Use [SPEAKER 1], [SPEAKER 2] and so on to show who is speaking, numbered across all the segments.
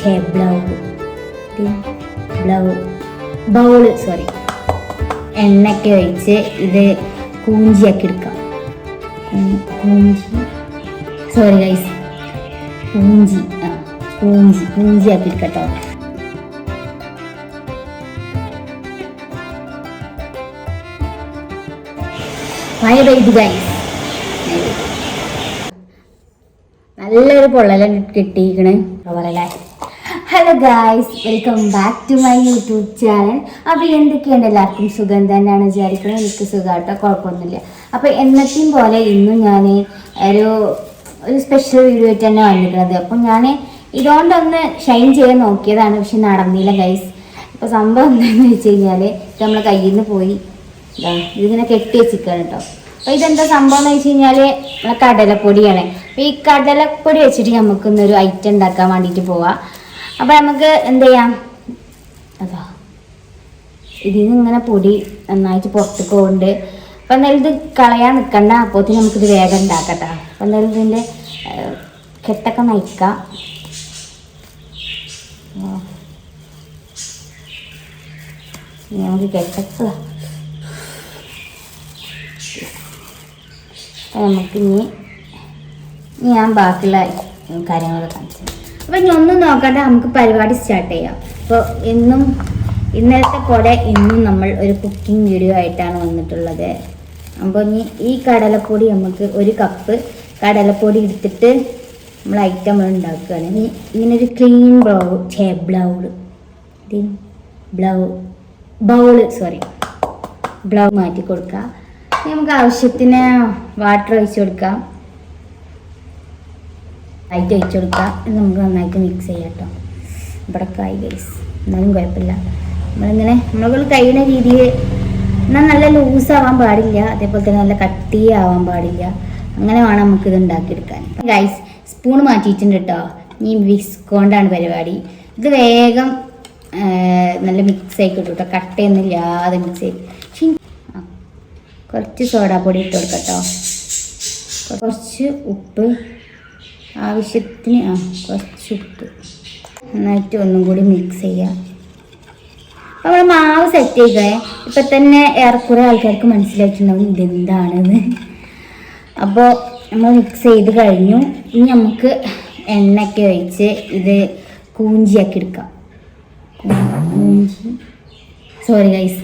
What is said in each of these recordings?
[SPEAKER 1] ഛേ ബ്ലൗ ബ്ലൗ bowl sorry എണ്ണയ്ക്ക് ഒഴിച്ച് ഇത് കൂഞ്ചിയാക്കി എടുക്കാം. കൂഞ്ചി. സോറി ഗൈസ് കൂഞ്ചി. ആ കൂഞ്ചി. കൂഞ്ചിയാക്കി എടുക്കട്ടോ. മഴ പെയ്ത് ഗൈസ് നല്ലൊരു പൊള്ളല കിട്ടിയിരിക്കണ്. അതുപോലെ hello guys welcome back to my YouTube channel അപ്പോൾ എന്തൊക്കെയുണ്ട്? എല്ലാവർക്കും സുഖം തന്നെയാണ് വിചാരിക്കുന്നത് എനിക്ക് സുഖമായിട്ടോ കുഴപ്പമൊന്നുമില്ല. അപ്പോൾ എന്നത്തെയും പോലെ ഇന്നും ഞാൻ ഒരു ഒരു സ്പെഷ്യൽ വീഡിയോ ആയിട്ട് തന്നെ വന്നിട്ടുള്ളത് അപ്പം ഞാൻ ഇതുകൊണ്ടൊന്ന് ഷൈൻ ചെയ്യാൻ നോക്കിയതാണ് പക്ഷെ നടന്നില്ല ഗൈസ് ഇപ്പോൾ സംഭവം എന്താണെന്ന് വെച്ച് കഴിഞ്ഞാൽ നമ്മൾ കയ്യിൽ നിന്ന് പോയി. ഇതാ ഇതിങ്ങനെ കെട്ടി വെച്ചിരിക്കുകയാണ് കേട്ടോ. അപ്പോൾ ഇതെന്താ സംഭവം വെച്ച് കഴിഞ്ഞാൽ നമ്മളെ കടലപ്പൊടിയാണ്. അപ്പോൾ ഈ കടലപ്പൊടി വെച്ചിട്ട് നമുക്ക് ഇന്നൊരു ഐറ്റം ഉണ്ടാക്കാൻ വേണ്ടിട്ട് പോവാം. അപ്പോൾ നമുക്ക് എന്ത് ചെയ്യാം? അതാ. ഇതിൽ നിന്ന് ഇങ്ങനെ പൊടി നന്നായിട്ട് പുറത്തേക്ക് പോകുന്നുണ്ട് അപ്പൊ എന്തായാലും ഇത് കളയാൻ നിൽക്കണ്ട അപ്പോഴത്തേന് നമുക്കിത് വേഗം ഉണ്ടാക്കട്ടെ അപ്പോൾ എന്തായാലും ഇതിന്റെ കെട്ടൊക്കെ നയിക്കാം. നമുക്ക് കെട്ടൊക്കെ അപ്പം നമുക്ക് ഇനി ഇനി ഞാൻ ബാക്കിയുള്ള കാര്യങ്ങളൊക്കെ കാണിച്ചു അപ്പോൾ ഇനി ഒന്നും നോക്കാതെ നമുക്ക് പരിപാടി സ്റ്റാർട്ട് ചെയ്യാം. അപ്പോൾ ഇന്നും ഇന്നലത്തെ പോലെ ഇന്നും നമ്മൾ ഒരു കുക്കിംഗ് വീഡിയോ ആയിട്ടാണ് വന്നിട്ടുള്ളത്. അപ്പോൾ ഇനി ഈ കടലപ്പൊടി നമുക്ക് ഒരു കപ്പ് കടലപ്പൊടി എടുത്തിട്ട് നമ്മൾ ഐറ്റം ഉണ്ടാക്കുകയാണ്. ഇനി ഇങ്ങനെ ഒരു ക്ലീൻ ബ്ലൗ ഛേ ബ്ലൗഡ് ബ്ലൗ ബൗൾ സോറി ബ്ലൗ മാറ്റി കൊടുക്കുക. നമുക്ക് ആവശ്യത്തിന് വാട്ടർ ഒഴിച്ചു കൊടുക്കാം. ലൈറ്റ് ഒഴിച്ചു കൊടുക്കാം. ഇത് നമുക്ക് നന്നായിട്ട് മിക്സ് ചെയ്യാം കേട്ടോ. ഇവിടെ കായ് ഗൈസ് എന്നാലും കുഴപ്പമില്ല. നമ്മളിങ്ങനെ നമ്മൾ കഴിയുന്ന രീതിയിൽ എന്നാൽ നല്ല ലൂസ് ആവാൻ പാടില്ല. അതേപോലെ തന്നെ നല്ല കട്ടിയാവാൻ പാടില്ല. അങ്ങനെ വേണം നമുക്ക് ഇത് ഉണ്ടാക്കിയെടുക്കാൻ. ഗൈസ് സ്പൂൺ മാറ്റിയിട്ടുണ്ട് കേട്ടോ. ഈ വിസ്കോണ്ടാണ് പരിപാടി. ഇത് വേഗം നല്ല മിക്സ് ആയി കിട്ടും കേട്ടോ. കട്ടയൊന്നുമില്ലാതെ മിക്സ് ആയി. കുറച്ച് സോഡാപ്പൊടി ഇട്ട് കൊടുക്കട്ടോ. കുറച്ച് ഉപ്പ് ആവശ്യത്തിന് ആ കുറച്ച് ഉപ്പ്. നന്നായിട്ട് ഒന്നും കൂടി മിക്സ് ചെയ്യാം. അപ്പോൾ നമ്മൾ മാവ് സെറ്റ് ചെയ്തേ. ഇപ്പം തന്നെ ഏറെക്കുറെ ആൾക്കാർക്ക് മനസ്സിലായിട്ടുണ്ടാവും ഇതെന്താണെന്ന്. അപ്പോൾ നമ്മൾ മിക്സ് ചെയ്ത് കഴിഞ്ഞു. ഇനി നമുക്ക് എണ്ണയൊക്കെ ഒഴിച്ച് ഇത് കൂഞ്ചിയാക്കി എടുക്കാം. കൂഞ്ചി. സോറി ഗൈസ്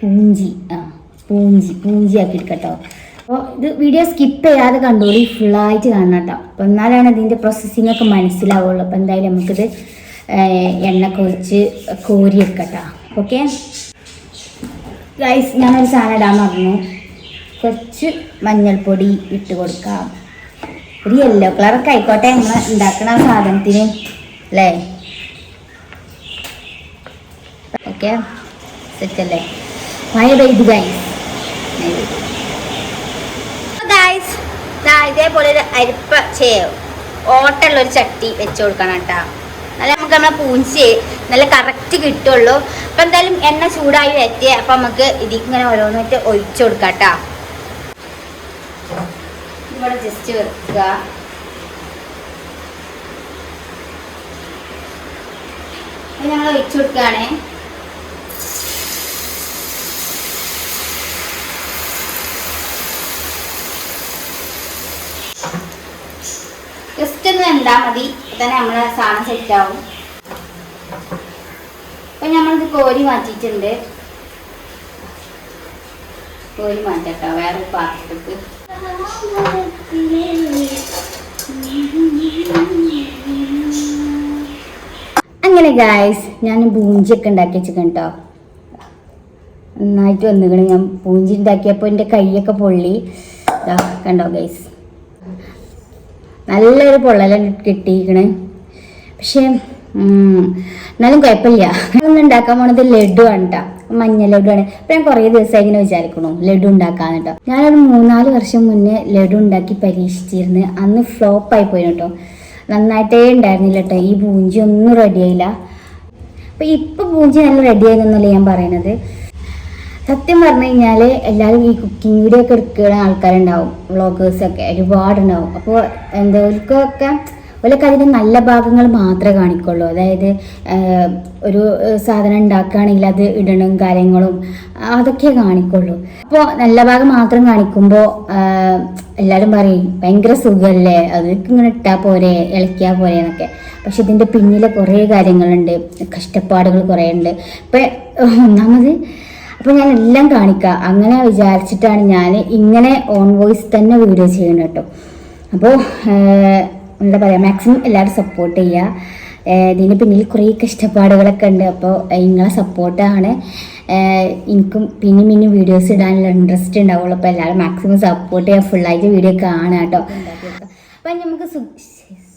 [SPEAKER 1] കൂഞ്ചി ആ. പൂഞ്ചി ആക്കി എടുക്കട്ടോ അപ്പോൾ ഇത് വീഡിയോ സ്കിപ്പ് ചെയ്യാതെ കണ്ടോളി ഫുള്ളായിട്ട് കാണണം കേട്ടോ. അപ്പോൾ എന്നാലാണ് ഇതിന്റെ പ്രോസസ്സിംഗ് ഒക്കെ മനസ്സിലാവുള്ളൂ. അപ്പോൾ എന്തായാലും നമുക്കിത് എണ്ണ കുറച്ച് കോരി വെക്കട്ടോ ഓക്കെ ഗൈസ് ഞാനൊരു സാധനം ഇടാൻ പറഞ്ഞു കുറച്ച് മഞ്ഞൾപ്പൊടി ഇട്ട് കൊടുക്കാം. ഒരു യെല്ലോ കളറൊക്കെ ആയിക്കോട്ടെ. നമ്മൾ ഉണ്ടാക്കണ സാധനത്തിന് അല്ലേ? ഓക്കെ സെറ്റല്ലേ മഴ പെയ്തു ഗൈസ് ഇതേപോലെ ഒരു അരിപ്പ ചേ ഓട്ടുള്ള ഒരു ചട്ടി വെച്ച് കൊടുക്കണം കേട്ടോ. നല്ല നമുക്ക് നമ്മളെ പൂഞ്ചി നല്ല കറക്റ്റ് കിട്ടുള്ളൂ. അപ്പം എന്തായാലും എണ്ണ ചൂടായി വരത്തിയ അപ്പം നമുക്ക് ഇതിങ്ങനെ ഓരോന്നായിട്ട് ഒഴിച്ചു കൊടുക്കാം കേട്ടോ. ഇവിടെ ജസ്റ്റ് വെക്കുക. ഞങ്ങൾ ഒഴിച്ചു കൊടുക്കുകയാണേ. ജസ്റ്റ് ഒന്ന് എന്താ മതി. തന്നെ നമ്മളെ സാധനം സെറ്റ് ആവും. അപ്പൊ നമ്മളിത് കോരി മാറ്റിയിട്ടുണ്ട്. കോരി മാറ്റട്ടോ വേറെ പാത്രത്തിലേക്ക്. അങ്ങനെ ഗായ്സ് ഞാൻ ബൂഞ്ചിയൊക്കെ ഉണ്ടാക്കി വെച്ചിട്ടുണ്ട് കേട്ടോ നന്നായിട്ട് വന്നിക്കണം ഞാൻ പൂഞ്ചി ഉണ്ടാക്കിയപ്പോൾ എന്റെ കൈയൊക്കെ പൊള്ളി. കണ്ടോ ഗൈസ് നല്ലൊരു പൊള്ളല കിട്ടിയിരിക്കണ്. പക്ഷേ എന്നാലും കുഴപ്പമില്ല. നമ്മൾ ഉണ്ടാക്കാൻ പോണത് ലഡു ആണ് മഞ്ഞ ലഡു ആണ്. ഇപ്പം ഞാൻ കുറേ ദിവസമായി ഇങ്ങനെ വിചാരിക്കണു ലഡു ഉണ്ടാക്കാൻ കേട്ടോ ഞാനൊരു മൂന്നാൽ വർഷം മുന്നേ ലഡു ഉണ്ടാക്കി പരീക്ഷിച്ചിരുന്നു അന്ന് ഫ്ലോപ്പ് ആയി പോയി കേട്ടോ നന്നായിട്ടേ ഉണ്ടായിരുന്നില്ല കേട്ടോ ഈ പൂഞ്ചി ഒന്നും റെഡിയായില്ല അപ്പം ഇപ്പൊ പൂഞ്ചി നല്ല റെഡിയായെന്നല്ലേ ഞാൻ പറയണത്? സത്യം പറഞ്ഞു കഴിഞ്ഞാൽ എല്ലാവരും ഈ കുക്കിംഗ് വീഡിയോ ഒക്കെ എടുക്കുന്ന ആൾക്കാരുണ്ടാവും വ്ളോഗേഴ്സൊക്കെ ഒരുപാടുണ്ടാവും. അപ്പോൾ എന്തോർക്കൊക്കെ ഓലൊക്കെ അതിന്റെ നല്ല ഭാഗങ്ങൾ മാത്രമേ കാണിക്കുള്ളൂ. അതായത് ഒരു സാധനം ഉണ്ടാക്കുകയാണെങ്കിൽ അത് ഇടണം കാര്യങ്ങളും അതൊക്കെ കാണിക്കുള്ളൂ. അപ്പോൾ നല്ല ഭാഗം മാത്രം കാണിക്കുമ്പോൾ എല്ലാവരും പറയും ഭയങ്കര സുഖമല്ലേ അതൊക്കെ ഇങ്ങനെ ഇട്ടാൽ പോരെ ഇളക്കിയാൽ പോരെ എന്നൊക്കെ. പക്ഷെ ഇതിന്റെ പിന്നിലെ കുറേ കാര്യങ്ങളുണ്ട് കഷ്ടപ്പാടുകൾ കുറേ ഉണ്ട് ഇപ്പം ഒന്നാമത് അപ്പോൾ ഞാൻ എല്ലാം കാണിക്കാം. അങ്ങനെ വിചാരിച്ചിട്ടാണ് ഞാൻ ഇങ്ങനെ ഓൺ വോയിസ് തന്നെ വീഡിയോ ചെയ്യുന്നത് കേട്ടോ. അപ്പോൾ എന്താ പറയുക മാക്സിമം എല്ലാവരും സപ്പോർട്ട് ചെയ്യുക ഇതിന് പിന്നിൽ കുറേ കഷ്ടപ്പാടുകളൊക്കെ ഉണ്ട്. അപ്പോൾ നിങ്ങളെ സപ്പോർട്ടാണ് എനിക്കും പിന്നെ പിന്നെ വീഡിയോസ് ഇടാനുള്ള ഇൻട്രസ്റ്റ് ഉണ്ടാവുള്ളൂ. അപ്പോൾ എല്ലാവരും മാക്സിമം സപ്പോർട്ട് ചെയ്യുക ഫുള്ളായിട്ട് വീഡിയോ കാണുക കേട്ടോ. അപ്പം നമുക്ക്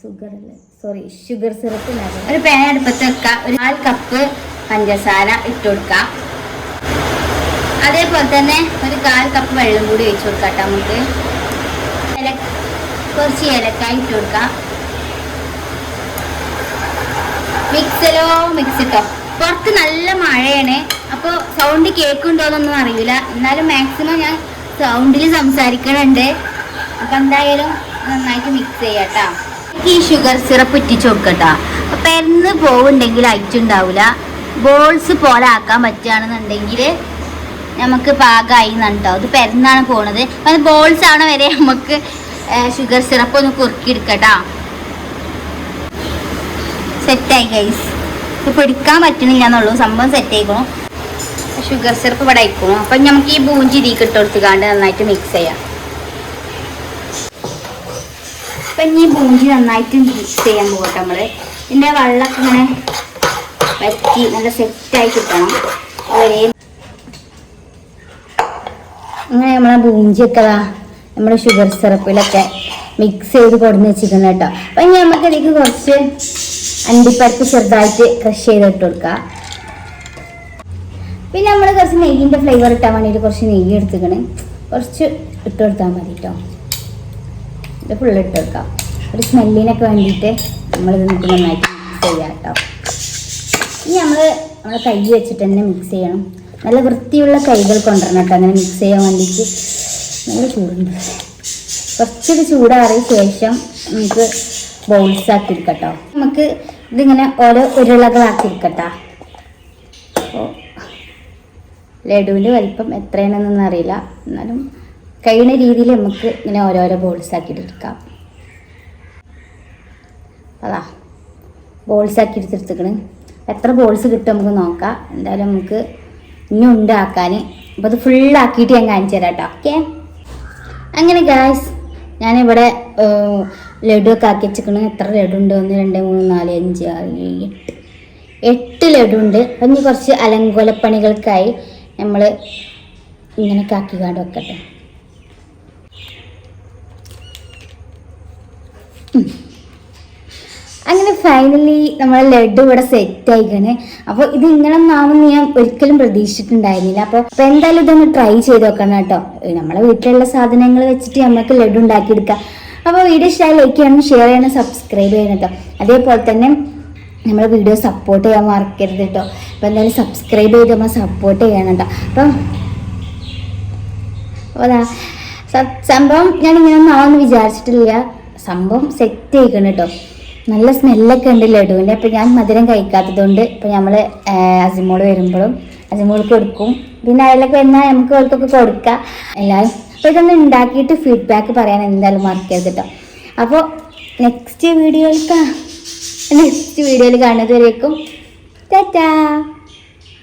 [SPEAKER 1] ഷുഗർ സോറി ഷുഗർ സിറപ്പ് ഒരു പാൻ അടുപ്പത്ത് ഒരു നാല് കപ്പ് പഞ്ചസാര ഇട്ട് കൊടുക്കാം. അതേപോലെ തന്നെ ഒരു കാൽ കപ്പ് വെള്ളം കൂടി ഒഴിച്ചു കൊടുക്കാം കേട്ടോ നമുക്ക്. ഇല കുറച്ച് ഏലക്കായ ഇട്ട് കൊടുക്കാം. മിക്സലോ മിക്സ് ഇട്ടോ. പുറത്ത് നല്ല മഴയാണ്. അപ്പോൾ സൗണ്ട് കേൾക്കുന്നുണ്ടോന്നൊന്നും അറിയില്ല. എന്നാലും മാക്സിമം ഞാൻ സൗണ്ടിൽ സംസാരിക്കണുണ്ട്. അപ്പം എന്തായാലും നന്നായിട്ട് മിക്സ് ചെയ്യാം ഈ ഷുഗർ സിറപ്പ് ഇറ്റിച്ച് കൊടുക്കട്ടോ. അപ്പം എന്ന് പോവുണ്ടെങ്കിൽ അയച്ചുണ്ടാവില്ല ബോൾസ് പോലെ ആക്കാൻ പറ്റുകയാണെന്നുണ്ടെങ്കിൽ നമുക്ക് പാകമായി കേട്ടോ അത് പെരുന്നാണ് പോണത്. അത് ബോൾസ് ആണ് വരെ നമുക്ക് ഷുഗർ സിറപ്പ് ഒന്ന് കുറുക്കിയെടുക്കട്ടോ. സെറ്റായി ഗൈസ് ഇത് പിടിക്കാൻ പറ്റണില്ല എന്നുള്ളൂ സംഭവം സെറ്റ് ആയിക്കണു. ഷുഗർ സിറപ്പ് ഇവിടെ ആയിക്കണു. അപ്പം നമുക്ക് ഈ ബൂഞ്ചി ഇതിക്ക് ഇട്ട് നന്നായിട്ട് മിക്സ് ചെയ്യാം. അപ്പം ഇനി ബൂഞ്ചി നന്നായിട്ട് മിക്സ് ചെയ്യാൻ പോകട്ടെ നമ്മൾ ഇതിന്റെ വെള്ളമൊക്കെ ഇങ്ങനെ വറ്റി നല്ല സെറ്റായി കിട്ടണം. അതുവരെ അങ്ങനെ നമ്മളെ ബൂഞ്ചിയൊക്കെ നമ്മുടെ ഷുഗർ സിറപ്പിലൊക്കെ മിക്സ് ചെയ്ത് കൊടുന്ന് വെച്ചിരിക്കുന്നത് കേട്ടോ. അപ്പം ഇനി നമുക്ക് ഇതിലേക്ക് കുറച്ച് അണ്ടിപ്പരിപ്പ് ചെറുതായിട്ട് ക്രഷ് ചെയ്തിട്ട് കൊടുക്കുക പിന്നെ നമ്മൾ കുറച്ച് നെയ്യിന്റെ ഫ്ലേവർ ഇട്ടാൻ വേണ്ടിയിട്ട് കുറച്ച് നെയ്യ് എടുത്തിക്കണേ കുറച്ച് ഇട്ട് കൊടുത്താൽ മതി കേട്ടോ ഇത് ഫുള്ള് ഇട്ട് കൊടുക്കാം. ഒരു സ്മെല്ലിനൊക്കെ വേണ്ടിയിട്ട് നമ്മളിത് നമുക്ക് നന്നായിട്ട് മിക്സ് ചെയ്യാം കേട്ടോ ഇനി നമ്മൾ നമ്മളെ കൈ വെച്ചിട്ട് തന്നെ മിക്സ് ചെയ്യണം. നല്ല വൃത്തിയുള്ള കൈകൾ കൊണ്ടുവരണം കേട്ടോ. അങ്ങനെ മിക്സ് ചെയ്യാൻ വേണ്ടിയിട്ട്. നല്ല ചൂടുണ്ട്. കുറച്ചൊരു ചൂടാറിയ ശേഷം നമുക്ക് ബൗൾസ് ആക്കി എടുക്കട്ടോ. നമുക്ക് ഇതിങ്ങനെ ഓരോ ഉരുളകളാക്കി എടുക്കട്ടോ അപ്പോൾ ലഡുവിന്റെ വലിപ്പം എത്രയാണെന്നൊന്നും അറിയില്ല. എന്നാലും കഴിയുന്ന രീതിയിൽ നമുക്ക് ഇങ്ങനെ ഓരോരോ ബോൾസ് ആക്കിയിട്ട് എടുക്കാം. അതാ. ബോൾസ് ആക്കി എടുത്തെടുത്തിക്കണ്. എത്ര ബോൾസ് കിട്ടും നമുക്ക് നോക്കാം. എന്തായാലും നമുക്ക് ഇനി ഉണ്ടാക്കാൻ അപ്പോൾ അത് ഫുള്ളാക്കിയിട്ട് ഞാൻ കാണിച്ചു തരാം കേട്ടോ ഓക്കെ അങ്ങനെ ഗായ്സ് ഞാനിവിടെ ഏർ, ലഡു ഒക്കെ ആക്കി വെച്ചിരിക്കണം. എത്ര ലഡു ഉണ്ട് ഒന്ന് രണ്ട് മൂന്ന് നാല് അഞ്ച് ആറ് ഏഴ് എട്ട്. എട്ട് ലഡു ഉണ്ട് അപ്പം ഇനി കുറച്ച് അലങ്കോലപ്പണികൾക്കായി നമ്മൾ ഇങ്ങനെ ആക്കി കാണ്ട് വെക്കട്ടെ. അങ്ങനെ ഫൈനലി നമ്മളെ ലഡു ഇവിടെ സെറ്റ് ആയിക്കണേ. അപ്പോൾ ഇത് ഇങ്ങനെ ഒന്നാമെന്ന് ഞാൻ ഒരിക്കലും പ്രതീക്ഷിച്ചിട്ടുണ്ടായിരുന്നില്ല. അപ്പോൾ അപ്പോൾ എന്തായാലും ഇതൊന്ന് ട്രൈ ചെയ്ത് നോക്കണം കേട്ടോ. നമ്മളെ വീട്ടിലുള്ള സാധനങ്ങൾ വെച്ചിട്ട് നമുക്ക് ലഡു ഉണ്ടാക്കിയെടുക്കാം. അപ്പോൾ വീഡിയോ ഇഷ്ടമായി ലൈക്ക് ചെയ്യണം ഷെയർ ചെയ്യണം സബ്സ്ക്രൈബ് ചെയ്യണം കേട്ടോ. അതേപോലെ തന്നെ നമ്മളെ വീഡിയോ സപ്പോർട്ട് ചെയ്യാൻ മറക്കരുത് കേട്ടോ. അപ്പോൾ എന്തായാലും സബ്സ്ക്രൈബ് ചെയ്ത് നമ്മൾ സപ്പോർട്ട് ചെയ്യണം കേട്ടോ. അപ്പം സംഭവം ഞാൻ ഇങ്ങനെ ഒന്നും വിചാരിച്ചിട്ടില്ല. സംഭവം സെറ്റ് ആയിക്കണം കേട്ടോ. നല്ല സ്മെല്ലൊക്കെ ഉണ്ട് ലഡുവിന്റെ അപ്പോൾ ഞാൻ മധുരം കഴിക്കാത്തതുകൊണ്ട് ഇപ്പോൾ നമ്മൾ അസിമോൾ വരുമ്പോഴും അസിമോൾക്ക് കൊടുക്കും. പിന്നെ അതിലൊക്കെ വന്നാൽ നമുക്ക് അവർക്കൊക്കെ കൊടുക്കാം. എല്ലാവരും അപ്പോൾ ഇതൊന്ന് ഉണ്ടാക്കിയിട്ട് ഫീഡ്ബാക്ക് പറയാൻ എന്തായാലും മറക്കരുത് കേട്ടോ അപ്പോൾ നെക്സ്റ്റ് വീഡിയോയിൽ നെക്സ്റ്റ് വീഡിയോയിൽ കാണുന്നതുവരേക്കും. ടാറ്റാ.